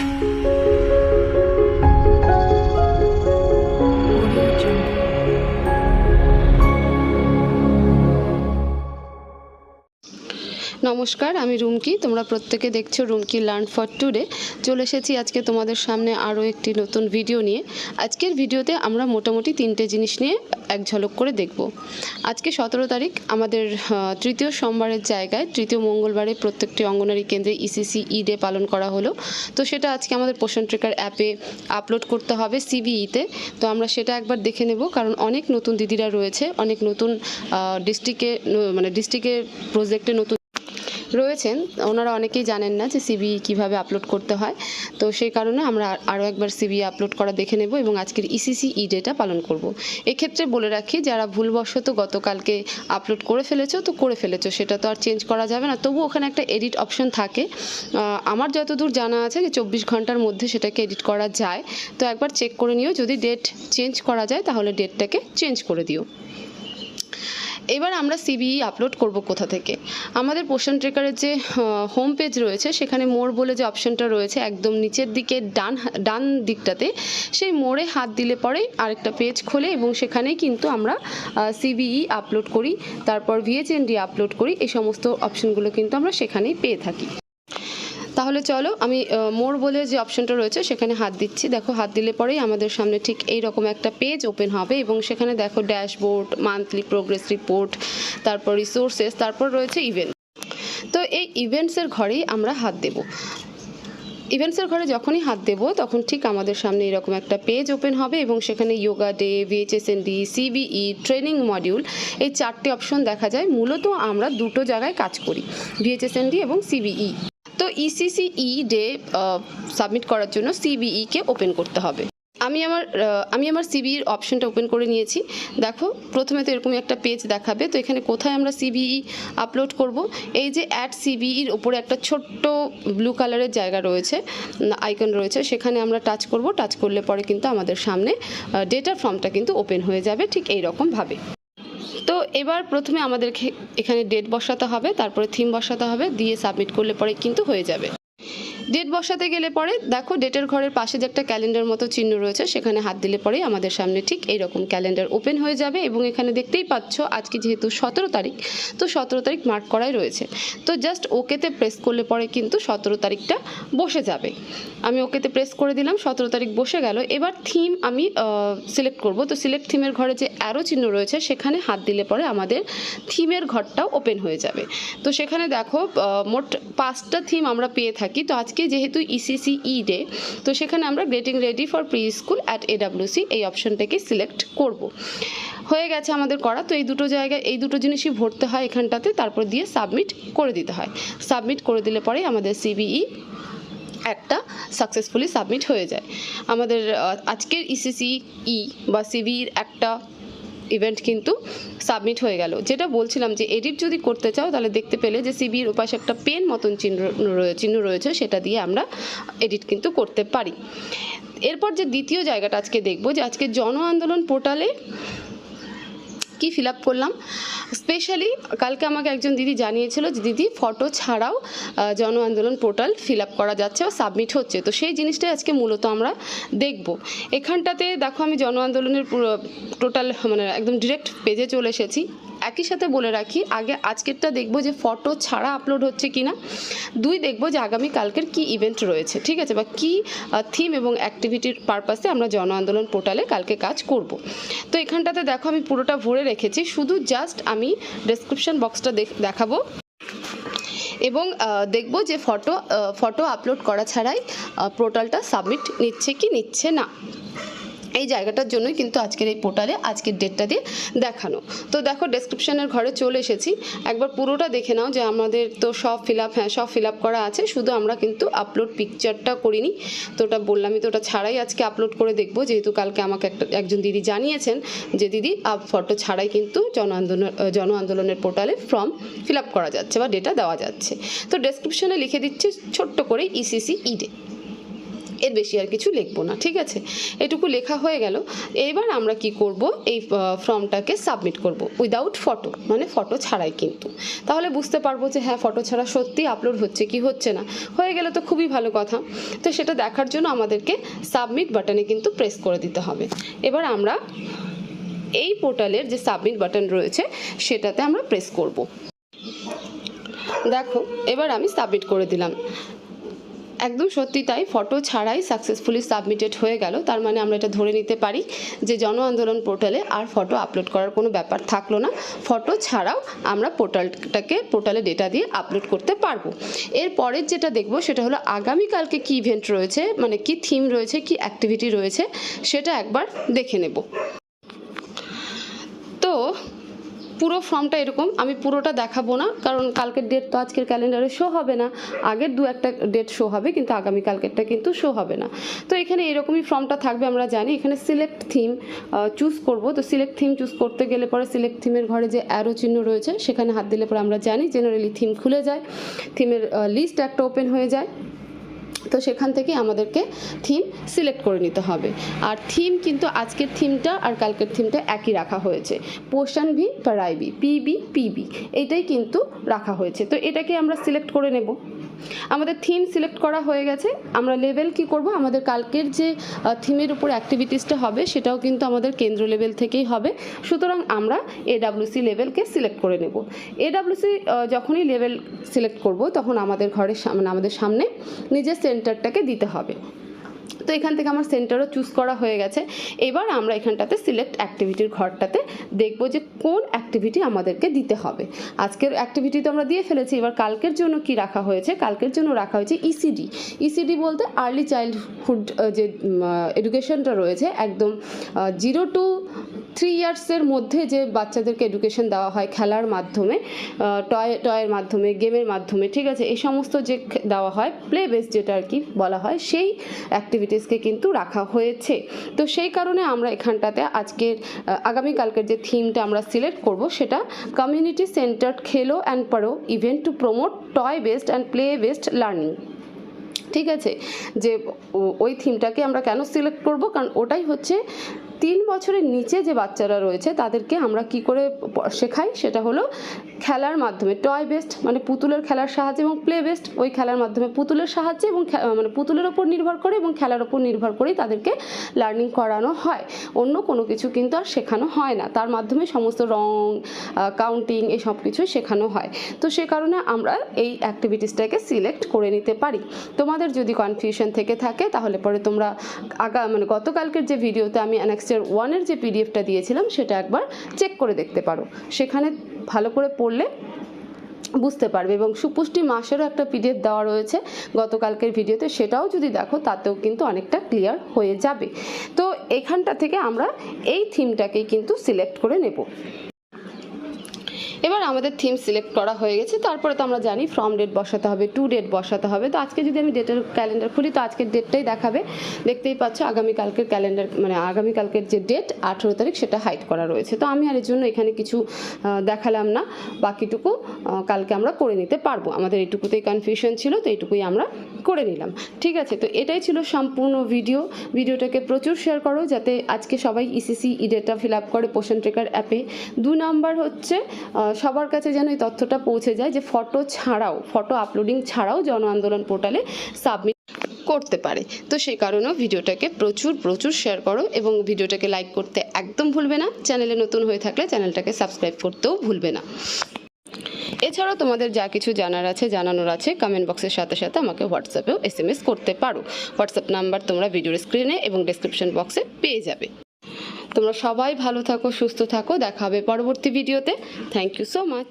Música নমস্কার, আমি রুমকি। তোমরা প্রত্যেকে দেখছ রুমকি লার্ন ফর টুডে। চলে এসেছি আজকে তোমাদের সামনে আরও একটি নতুন ভিডিও নিয়ে। আজকের ভিডিওতে আমরা মোটামুটি তিনটে জিনিস নিয়ে এক ঝলক করে দেখব। আজকে সতেরো তারিখ, আমাদের তৃতীয় সোমবারের জায়গায়, তৃতীয় মঙ্গলবারে প্রত্যেকটি অঙ্গনারী কেন্দ্রে ইসিসি ই ডে পালন করা হলো। তো সেটা আজকে আমাদের পোষণ ট্রেকার অ্যাপে আপলোড করতে হবে সিবিইতে তো আমরা সেটা একবার দেখে নেব, কারণ অনেক নতুন দিদিরা রয়েছে, অনেক নতুন ডিস্ট্রিক্টে মানে ডিস্ট্রিক্টের প্রজেক্টে নতুন রয়েছেন, ওনারা অনেকেই জানেন না যে সিবি কীভাবে আপলোড করতে হয়। তো সেই কারণে আমরা আরও একবার সিবি আপলোড করা দেখে নেব এবং আজকের ইসিসি ই ডেটা পালন করব। এক্ষেত্রে বলে রাখি, যারা ভুলবশত গতকালকে আপলোড করে ফেলেছো, তো করে ফেলেছো, সেটা তো আর চেঞ্জ করা যাবে না। তবু ওখানে একটা এডিট অপশন থাকে। আমার যতদূর জানা আছে যে চব্বিশ ঘণ্টার মধ্যে সেটাকে এডিট করা যায়। তো একবার চেক করে নিও, যদি ডেট চেঞ্জ করা যায়, তাহলে ডেটটাকে চেঞ্জ করে দিও। এবার আমরা সিবিই আপলোড করব কোথা থেকে? আমাদের পোষণ ট্রেকারের যে হোম পেজ রয়েছে, সেখানে মোড় বলে যে অপশনটা রয়েছে, একদম নিচের দিকে ডান ডান দিকটাতে, সেই মোড়ে হাত দিলে পরে আরেকটা পেজ খোলে এবং সেখানেই কিন্তু আমরা সিবিই আপলোড করি, তারপর ভিএচএনডি আপলোড করি, এই সমস্ত অপশনগুলো কিন্তু আমরা সেখানেই পেয়ে থাকি। তাহলে চলো, আমি মোর বলে যে অপশনটা রয়েছে সেখানে হাত দিচ্ছি। দেখো, হাত দিলে পরেই আমাদের সামনে ঠিক এই রকম একটা পেজ ওপেন হবে এবং সেখানে দেখো ড্যাশবোর্ড মান্থলি প্রোগ্রেস রিপোর্ট তারপর রিসোর্সেস তারপর রয়েছে ইভেন্ট তো এই ইভেন্টসের ঘরেই আমরা হাত দেব। ইভেন্টসের ঘরে যখনই হাত দেবো, তখন ঠিক আমাদের সামনে এরকম একটা পেজ ওপেন হবে এবং সেখানে yoga day VHSND CBE training module এই চারটে অপশন দেখা যায়। মূলত আমরা দুটো জায়গায় কাজ করি ভিএইচএসএনডি এবং সিবিই তো ইসিসিই ডে সাবমিট করার জন্য সিবিই কে ওপেন করতে হবে। আমি আমার আমি আমার সিবিইর অপশনটা ওপেন করে নিয়েছি। দেখো, প্রথমে তো এরকমই একটা পেজ দেখাবে। তো এখানে কোথায় আমরা সিবিই আপলোড করব? এই যে অ্যাড সিবিইর ওপরে একটা ছোট্ট ব্লু কালারের জায়গা রয়েছে আইকন রয়েছে। সেখানে আমরা টাচ করব। টাচ করলে পরে কিন্তু আমাদের সামনে ডেটা ফর্মটা কিন্তু ওপেন হয়ে যাবে। ঠিক এই রকমভাবে তো এবার প্রথমে আমাদেরকে এখানে ডেট বসাতে হবে, তারপরে থিম বসাতে হবে, দিয়ে সাবমিট করলে পরে কিন্তু হয়ে যাবে। ডেট বসাতে গেলে পরে, দেখো ডেটের ঘরের পাশে যে একটা ক্যালেন্ডার মতো চিহ্ন রয়েছে, সেখানে হাত দিলে পরেই আমাদের সামনে ঠিক এইরকম ক্যালেন্ডার ওপেন হয়ে যাবে এবং এখানে দেখতেই পাচ্ছ আজকে যেহেতু সতেরো তারিখ, তো সতেরো তারিখ মার্ক করাই রয়েছে। তো জাস্ট ওকেতে প্রেস করলে পরে কিন্তু সতেরো তারিখটা বসে যাবে। আমি ওকেতে প্রেস করে দিলাম, সতেরো তারিখ বসে গেল। এবার থিম আমি সিলেক্ট করব। তো সিলেক্ট থিমের ঘরে যে অ্যারো চিহ্ন রয়েছে, সেখানে হাত দিলে পরে আমাদের থিমের ঘরটাও ওপেন হয়ে যাবে। তো সেখানে দেখো মোট পাঁচটা থিম আমরা পেয়ে থাকি। তো আজকে যেহেতু E ইসিসি ই ডে তো সেখানে আমরা getting ready for preschool at AWC এই অপশনটাকে সিলেক্ট করব। হয়ে গেছে আমাদের করা, তো এই দুটো জায়গায়, এই দুটো জিনিসই ভরতে হয় এখানটাতে, তারপর দিয়ে সাবমিট করে দিতে হয়। সাবমিট করে দিলে পরে আমাদের সিবিই একটা সাকসেসফুলি সাবমিট হয়ে যায়। আমাদের আজকের ইসিসি ই বা সিভির একটা ইভেন্ট কিন্তু সাবমিট হয়ে গেল। যেটা বলছিলাম যে এডিট যদি করতে চাও, তাহলে দেখতে পেলে যে সিবির ওপাশে একটা পেন মতন চিহ্ন চিহ্ন রয়েছে, সেটা দিয়ে আমরা এডিট কিন্তু করতে পারি। এরপর যে দ্বিতীয় জায়গাটা আজকে দেখব, যে আজকে জন আন্দোলন পোর্টালে কি ফিল আপ করলাম। স্পেশালি কালকে আমাকে একজন দিদি জানিয়েছিল যে, দিদি ফটো ছাড়াও জন আন্দোলন পোর্টাল ফিল আপ করা যাচ্ছে বা সাবমিট হচ্ছে। তো সেই জিনিসটাই আজকে মূলত আমরা দেখব। এখানটাতে দেখো আমি জন আন্দোলনের টোটাল মানে একদম ডিরেক্ট পেজে চলে এসেছি। একই সাথে বলে রাখি, আগে আজকেরটা দেখব যে ফটো ছাড়া আপলোড হচ্ছে কিনা। দুই দেখব যে আগামী কালকের কি ইভেন্ট রয়েছে, ঠিক আছে? বা কি থিম এবং অ্যাক্টিভিটির পারপাসে আমরা জন আন্দোলন পোর্টালে কালকে কাজ করব। তো এখানটাতে দেখো, আমি পুরোটা ভরে রেখেছি, শুধু জাস্ট আমি ডেসক্রিপশন বক্সটা দেখাবো। এবং দেখব যে ফটো ফটো আপলোড করা ছাড়াই পোর্টালটা সাবমিট নিচ্ছে কি নিচ্ছে না। এই জায়গাটার জন্যই কিন্তু আজকের এই পোর্টালে, আজকের ডেটটা দিয়ে দেখানো। তো দেখো ডেসক্রিপশানের ঘরে চলে এসেছি। একবার পুরোটা দেখে নাও যে আমাদের তো সব ফিল আপ হ্যাঁ সব ফিল আপ করা আছে। শুধু আমরা কিন্তু আপলোড পিকচারটা করিনি। তো ওটা বললামই তো, ওটা ছাড়াই আজকে আপলোড করে দেখব। যেহেতু কালকে আমাকে একটা, একজন দিদি জানিয়েছেন যে, দিদি, আপ ফটো ছাড়াই কিন্তু জন আন্দোলন জন আন্দোলনের পোর্টালে ফর্ম ফিল আপ করা যাচ্ছে বা ডেটা দেওয়া যাচ্ছে। তো ডেসক্রিপশনে লিখে দিচ্ছি ছোট্ট করে E ইসিসি ইডে এর বেশি আর কিছু লিখব না, ঠিক আছে? এটুকু লেখা হয়ে গেল। এবার আমরা কি করব? এই ফর্মটাকে সাবমিট করব। উইদাউট ফটো মানে ফটো ছাড়াই কিন্তু। তাহলে বুঝতে পারব যে হ্যাঁ ফটো ছাড়া সত্যি আপলোড হচ্ছে কি হচ্ছে না। হয়ে গেলে তো খুবই ভালো কথা। তো সেটা দেখার জন্য আমাদেরকে সাবমিট বাটনে কিন্তু প্রেস করে দিতে হবে। এবার আমরা এই পোর্টালের যে সাবমিট বাটন রয়েছে, সেটাতে আমরা প্রেস করব। দেখো, এবার আমি সাবমিট করে দিলাম। একদম সত্যি তাই ফটো ছাড়াই সাকসেসফুলি সাবমিটেড হয়ে গেল। তার মানে আমরা এটা ধরে নিতে পারি যে জন আন্দোলন পোর্টালে আর ফটো আপলোড করার কোনো ব্যাপার থাকল না। ফটো ছাড়াও আমরা পোর্টালটাকে পোর্টালে ডেটা দিয়ে আপলোড করতে পারব। এর পরের যেটা দেখব সেটা হলো আগামীকালকে কী ইভেন্ট রয়েছে মানে কি থিম রয়েছে, কি অ্যাক্টিভিটি রয়েছে, সেটা একবার দেখে নেব তো পুরো ফর্মটা এরকম, আমি পুরোটা দেখাবো না, কারণ কালকের ডেট তো আজকের ক্যালেন্ডারে শো হবে না। আগের দু একটা ডেট শো হবে, কিন্তু আগামী কালকেরটা কিন্তু শো হবে না। তো এখানে এরকমই ফর্মটা থাকবে, আমরা জানি। এখানে সিলেক্ট থিম চুজ করব। তো সিলেক্ট থিম চুজ করতে গেলে পরে সিলেক্ট থিমের ঘরে যে অ্যারো চিহ্ন রয়েছে, সেখানে হাত দিলে পরে আমরা জানি জেনারেলি থিম খুলে যায়। থিমের লিস্ট একটা ওপেন হয়ে যায়। তো সেখান থেকে আমাদেরকে থিম সিলেক্ট করে নিতে হবে। আর থিম কিন্তু আজকের থিমটা আর কালকের থিমটা একই রাখা হয়েছে। পোষণ ভি পারাইবি পিবি পিবি এটাই কিন্তু রাখা হয়েছে। তো এটাকে আমরা সিলেক্ট করে নেব। আমাদের থিম সিলেক্ট করা হয়ে গেছে। আমরা লেভেল কি করব? আমাদের কালকের যে থিমের উপর অ্যাক্টিভিটিসটা হবে, সেটাও কিন্তু আমাদের কেন্দ্র লেভেল থেকেই হবে। সুতরাং আমরা এডাব্লিউসি লেভেলকে সিলেক্ট করে নেব। এডাব্লিউসি যখনই লেভেল সিলেক্ট করব, তখন আমাদের ঘরের সামনে আমাদের সামনে নিজের সেন্টারটাকে দিতে হবে। তো এখান থেকে আমার সেন্টারও চুজ করা হয়ে গেছে। এবার আমরা এখানটাতে সিলেক্ট অ্যাক্টিভিটির ঘরটাতে দেখব যে কোন অ্যাক্টিভিটি আমাদেরকে দিতে হবে। আজকের অ্যাক্টিভিটি তো আমরা দিয়ে ফেলেছি, এবার কালকের জন্য কি রাখা হয়েছে? কালকের জন্য রাখা হয়েছে E ইসিডি ইসিডি বলতে আর্লি চাইল্ডহুড যে এডুকেশনটা রয়েছে, একদম জিরো টু থ্রি ইয়ার্সের মধ্যে যে বাচ্চাদেরকে এডুকেশন দেওয়া হয় খেলার মাধ্যমে টয় টয়ের মাধ্যমে গেমের মাধ্যমে, ঠিক আছে? এই সমস্ত যে দেওয়া হয় প্লে বেস যেটা আর কি বলা হয়, সেই অ্যাক্টিভিটিসকে কিন্তু রাখা হয়েছে। তো সেই কারণে আমরা এখানটাতে আজকের আগামীকালকের যে থিমটা আমরা সিলেক্ট করব, সেটা কমিউনিটি সেন্টার্ড খেলো অ্যান্ড পারো event to promote toy based and play based learning ঠিক আছে? যে ওই থিমটাকে আমরা কেন সিলেক্ট করব? কারণ ওটাই হচ্ছে তিন বছরের নিচে যে বাচ্চারা রয়েছে, তাদেরকে আমরা কি করে শেখাই? সেটা হলো খেলার মাধ্যমে টয় বেস্ট মানে পুতুলের খেলার সাহায্যে এবং প্লে বেস্ট ওই খেলার মাধ্যমে পুতুলের সাহায্যে এবং মানে পুতুলের ওপর নির্ভর করে এবং খেলার ওপর নির্ভর করেই তাদেরকে লার্নিং করানো হয়। অন্য কোনো কিছু কিন্তু আর শেখানো হয় না। তার মাধ্যমে সমস্ত রং কাউন্টিং এই সব কিছুই শেখানো হয়। তো সে কারণে আমরা এই অ্যাক্টিভিটিসটাকে সিলেক্ট করে নিতে পারি। তোমাদের যদি কনফিউশন থেকে থাকে, তাহলে পরে তোমরা আগা মানে গতকালকের যে ভিডিওতে আমি অ্যানেক্সের ওয়ানের যে পিডিএফটা দিয়েছিলাম, সেটা একবার চেক করে দেখতে পারো। সেখানে ভালো করে পড়লে বুঝতে পারবে এবং সুপুষ্টি মাসেরও একটা পিডিএফ দেওয়া রয়েছে গতকালকের ভিডিওতে। সেটাও যদি দেখো, তাতেও কিন্তু অনেকটা ক্লিয়ার হয়ে যাবে। তো এখানটা থেকে আমরা এই থিমটাকেই কিন্তু সিলেক্ট করে নেব। এবার আমাদের থিম সিলেক্ট করা হয়ে গেছে, তারপরে তো আমরা জানি ফ্রম ডেট বসাতে হবে টু ডেট বসাতে হবে। তো আজকে যদি আমি ডেটের ক্যালেন্ডার খুলি, তো আজকের ডেটটাই দেখাবে। দেখতেই পাচ্ছ আগামীকালকের ক্যালেন্ডার মানে আগামীকালকের যে ডেট আঠেরো তারিখ সেটা হাইড করা রয়েছে। তো আমি আর এর জন্য এখানে কিছু দেখালাম না। বাকিটুকু কালকে আমরা করে নিতে পারব। আমাদের এইটুকুতেই কনফিউশন ছিল, তো এইটুকুই আমরা করে নিলাম। ঠিক আছে, তো এটাই ছিল সম্পূর্ণ ভিডিও ভিডিওটাকে প্রচুর শেয়ার করো, যাতে আজকে সবাই ECCE data fill up করে পোষণ ট্রেকার অ্যাপে দু নাম্বার হচ্ছে সবার কাছে যেন এই তথ্যটা পৌঁছে যায় যে ফটো ছাড়াও, ফটো আপলোডিং ছাড়াও জন আন্দোলন পোর্টালে সাবমিট করতে পারে। তো সেই কারণেও ভিডিওটাকে প্রচুর প্রচুর শেয়ার করো এবং ভিডিওটাকে লাইক করতে একদম ভুলবে না। চ্যানেলে নতুন হয়ে থাকলে চ্যানেলটাকে সাবস্ক্রাইব করতেও ভুলবে না। এছাড়াও তোমাদের যা কিছু জানার আছে, জানানোর আছে কমেন্ট বক্সের সাথে সাথে আমাকে হোয়াটসঅ্যাপেও এস করতে পারো। হোয়াটসঅ্যাপ নাম্বার তোমরা ভিডিওর স্ক্রিনে এবং ডেসক্রিপশন বক্সে পেয়ে যাবে। তোমরা সবাই ভালো থাকো সুস্থ থাকো। দেখা হবে পরবর্তী ভিডিওতে। Thank you so much